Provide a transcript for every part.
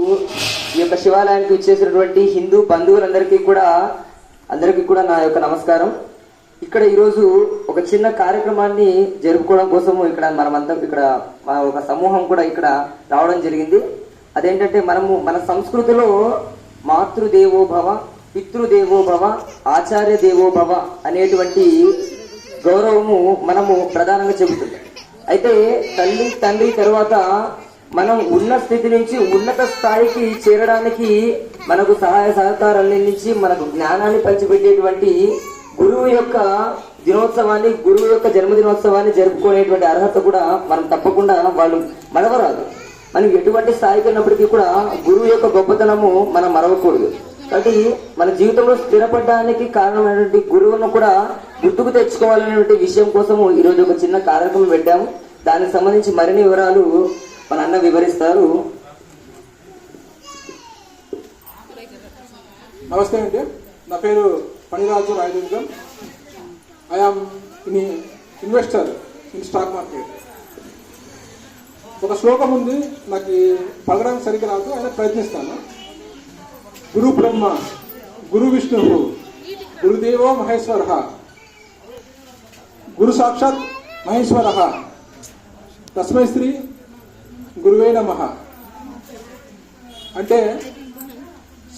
ఈ యొక్క శివాలయానికి ఇచ్చేసినటువంటి హిందూ బంధువులందరికీ కూడా అందరికీ కూడా నా యొక్క నమస్కారం. ఇక్కడ ఈరోజు ఒక చిన్న కార్యక్రమాన్ని జరుపుకోవడం కోసము ఇక్కడ మనమంతా ఇక్కడ మన ఒక సమూహం కూడా ఇక్కడ రావడం జరిగింది. అదేంటంటే మనము మన సంస్కృతిలో మాతృదేవోభవ పితృదేవోభవ ఆచార్య దేవోభవ అనేటువంటి గౌరవము మనము ప్రధానంగా చెబుతుంది. అయితే తల్లి తండ్రి తర్వాత మనం ఉన్న స్థితి నుంచి ఉన్నత స్థాయికి చేరడానికి మనకు సహాయ సహకారాలు అందించి మనకు జ్ఞానాన్ని పంచిపెట్టేటువంటి గురువు యొక్క దినోత్సవాన్ని గురువు యొక్క జన్మదినోత్సవాన్ని జరుపుకునేటువంటి అర్హత కూడా మనం తప్పకుండా వాళ్ళు మరవరాదు. మనం ఎటువంటి స్థాయికి ఉన్నప్పటికీ కూడా గురువు యొక్క గొప్పతనము మనం మరవకూడదు. కాబట్టి మన జీవితంలో స్థిరపడడానికి కారణమైనటువంటి గురువును కూడా గుర్తుకు తెచ్చుకోవాలనేటువంటి విషయం కోసము ఈరోజు ఒక చిన్న కార్యక్రమం పెట్టాము. దానికి సంబంధించి మరిన్ని వివరాలు మన అన్న వివరిస్తారు. నమస్తే అండి. నా పేరు Paniraju Rayadurgam. I am in investor in stock market ఒక శ్లోకం ఉంది. నాకు పలకడానికి సరిగ్గా రాదు. అయినా ప్రయత్నిస్తాను. గురు బ్రహ్మ గురు విష్ణువు గురుదేవో మహేశ్వర గురు సాక్షాత్ మహేశ్వర. తస్మై శ్రీ గురువే నమ. అంటే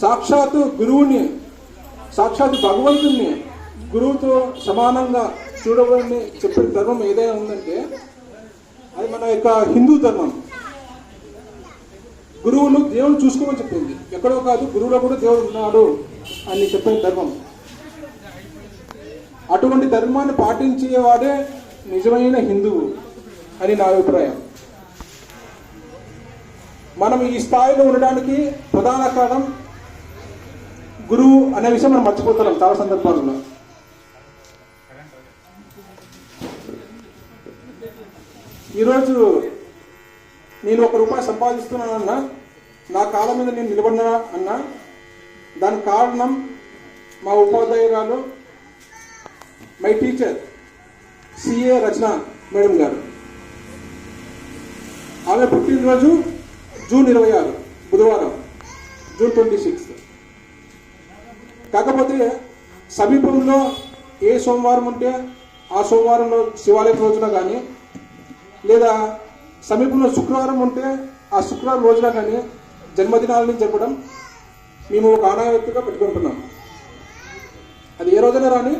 సాక్షాత్తు గురువుని సాక్షాత్ భగవంతుణ్ణి గురువుతో సమానంగా చూడవని చెప్పిన ధర్మం ఏదైనా ఉందంటే అది మన యొక్క హిందూ ధర్మం. గురువును దేవుని చూసుకోమని చెప్పింది. ఎక్కడో కాదు గురువులో కూడా దేవుడు ఉన్నాడు అని చెప్పిన ధర్మం. అటువంటి ధర్మాన్ని పాటించేవాడే నిజమైన హిందువు అని నా అభిప్రాయం. మనం ఈ స్థాయిలో ఉండడానికి ప్రధాన కారణం గురువు అనే విషయం మనం మర్చిపోతున్నాం చాలా సందర్భాలలో ఈరోజు నేను ఒక రూపాయి సంపాదిస్తున్నానన్నా నా కాలం మీద నేను నిలబడినా అన్నా దానికి కారణం మా ఉపాధ్యాయురాలు my teacher CA Rachana madam గారు. ఆమె పుట్టినరోజు జూన్ ఇరవై ఆరు బుధవారం జూన్ ట్వంటీ సిక్స్త్. కాకపోతే సమీపంలో ఏ సోమవారం ఉంటే ఆ సోమవారంలో శివాలయం రోజున కానీ లేదా సమీపంలో శుక్రవారం ఉంటే ఆ శుక్రవారం రోజున కానీ జన్మదినాలని జరపడం మేము ఒక ఆనవాయితీగా పెట్టుకుంటున్నాం. అది ఏ రోజైనా రాని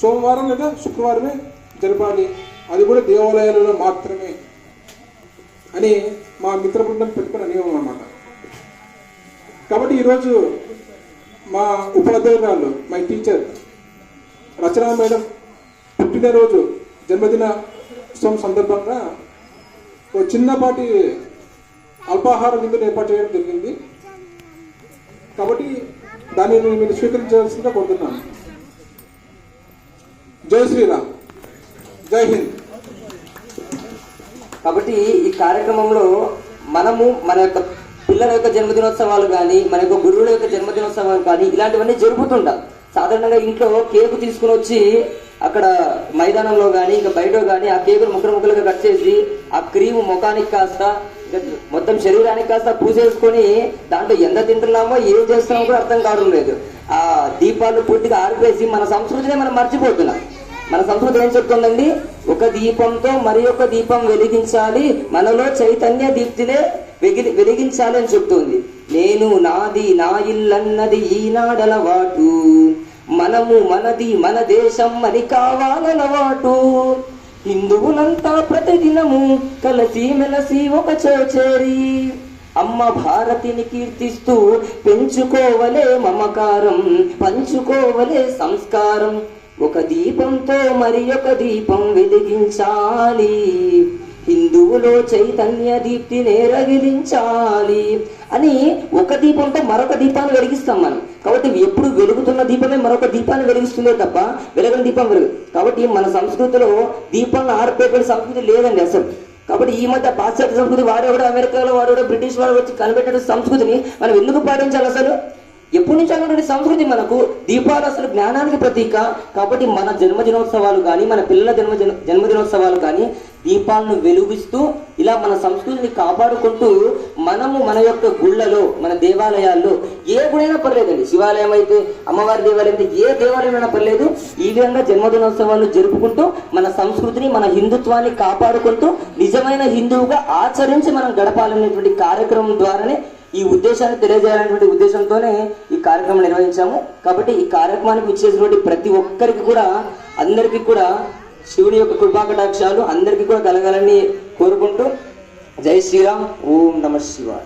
సోమవారం లేదా శుక్రవారమే జరపాలి. అది కూడా దేవాలయాలలో మాత్రమే అని మా మిత్ర బృందం పెట్టుకున్న నియమం అన్నమాట. కాబట్టి ఈరోజు మా ఉపాధ్యాయురాలు మై టీచర్ రచన మేడం పుట్టినరోజు జన్మదిన ఉత్సవం సందర్భంగా ఓ చిన్నపాటి అల్పాహార విందును ఏర్పాటు చేయడం జరిగింది. కాబట్టి దానిని మీరు స్వీకరించాల్సిందిగా కోరుతున్నాను. జై శ్రీరామ్. జై హింద్. కాబట్టి ఈ కార్యక్రమంలో మనము మన యొక్క పిల్లల యొక్క జన్మదినోత్సవాలు కానీ మన యొక్క గురువుల యొక్క జన్మదినోత్సవాలు కానీ ఇలాంటివన్నీ జరుపుతుంటాం సాధారణంగా ఇంట్లో కేకు తీసుకుని వచ్చి అక్కడ మైదానంలో కానీ ఇంకా బయట కానీ ఆ కేకులు ముక్కలు ముక్కలుగా కట్ చేసి ఆ క్రీము ముఖానికి కాస్త మొత్తం శరీరానికి కాస్త పూసేసుకొని దాంట్లో ఎంత తింటున్నామో ఏం చేస్తున్నామో కూడా అర్థం కావడం లేదు. ఆ దీపాలు పూర్తిగా ఆరిపేసి మన సంస్కృతిని మనం మర్చిపోతున్నాం. మన సంస్కృతి ఏం చెప్తుందండి? ఒక దీపంతో మరి ఒక దీపం వెలిగించాలి. మనలో చైతన్య దీప్తినే వెగిలి వెలిగించాలి అని చెప్తుంది. నేను నాది నా ఇల్లన్నది ఈనాడలవాటు మనము మనది మన దేశం అని కావాలలవాటు హిందువులంతా ప్రతిదినము కలసి మెలసి ఒక చేరి అమ్మ భారతిని కీర్తిస్తూ పెంచుకోవలే మమకారం పంచుకోవలే సంస్కారం. ఒక దీపంతో మరి ఒక దీపం వెలిగించాలి. హిందువులో చైతన్య దీప్తి నేరగిలించాలి అని ఒక దీపంతో మరొక దీపాన్ని వెలిగిస్తాం మనం. కాబట్టి ఎప్పుడు వెలుగుతున్న దీపమే మరొక దీపాన్ని వెలిగిస్తుందే తప్ప వెలగని దీపం వెలుగు కాబట్టి మన సంస్కృతిలో దీపాలను ఆర్పేపడే సంస్కృతి లేదండి అసలు. కాబట్టి ఈ మధ్య పాశ్చాత్య సంస్కృతి వాడేవాడు అమెరికాలో వాడేవాడు బ్రిటిష్ వాడు వచ్చి కనిపెట్టిన సంస్కృతిని మనం ఎందుకు పాటించాలి అసలు? ఎప్పటి నుంచి అన్నటువంటి సంస్కృతి మనకు దీపాలు అసలు జ్ఞానానికి ప్రతీక? కాబట్టి మన జన్మదినోత్సవాలు కానీ మన పిల్లల జన్మ జన్మదినోత్సవాలు కానీ దీపాలను వెలుగిస్తూ ఇలా మన సంస్కృతిని కాపాడుకుంటూ మనము మన యొక్క గుళ్ళలో మన దేవాలయాల్లో ఏ గుడైనా పర్లేదండి. శివాలయం అయితే అమ్మవారి దేవాలయం అయితే ఏ దేవాలయం అయినా పర్లేదు. ఈ విధంగా జన్మదినోత్సవాలు జరుపుకుంటూ మన సంస్కృతిని మన హిందుత్వాన్ని కాపాడుకుంటూ నిజమైన హిందువుగా ఆచరించి మనం గడపాలనేటువంటి కార్యక్రమం ద్వారానే ఈ ఉద్దేశాన్ని తెలియజేయాలనేటువంటి ఉద్దేశంతోనే ఈ కార్యక్రమం నిర్వహించాము. కాబట్టి ఈ కార్యక్రమానికి ఇచ్చేసినటువంటి ప్రతి ఒక్కరికి కూడా అందరికీ కూడా శివుని యొక్క కృపాకటాక్షాలు అందరికీ కూడా కలగాలని కోరుకుంటూ జై శ్రీరామ్. ఓం నమ శివాయ.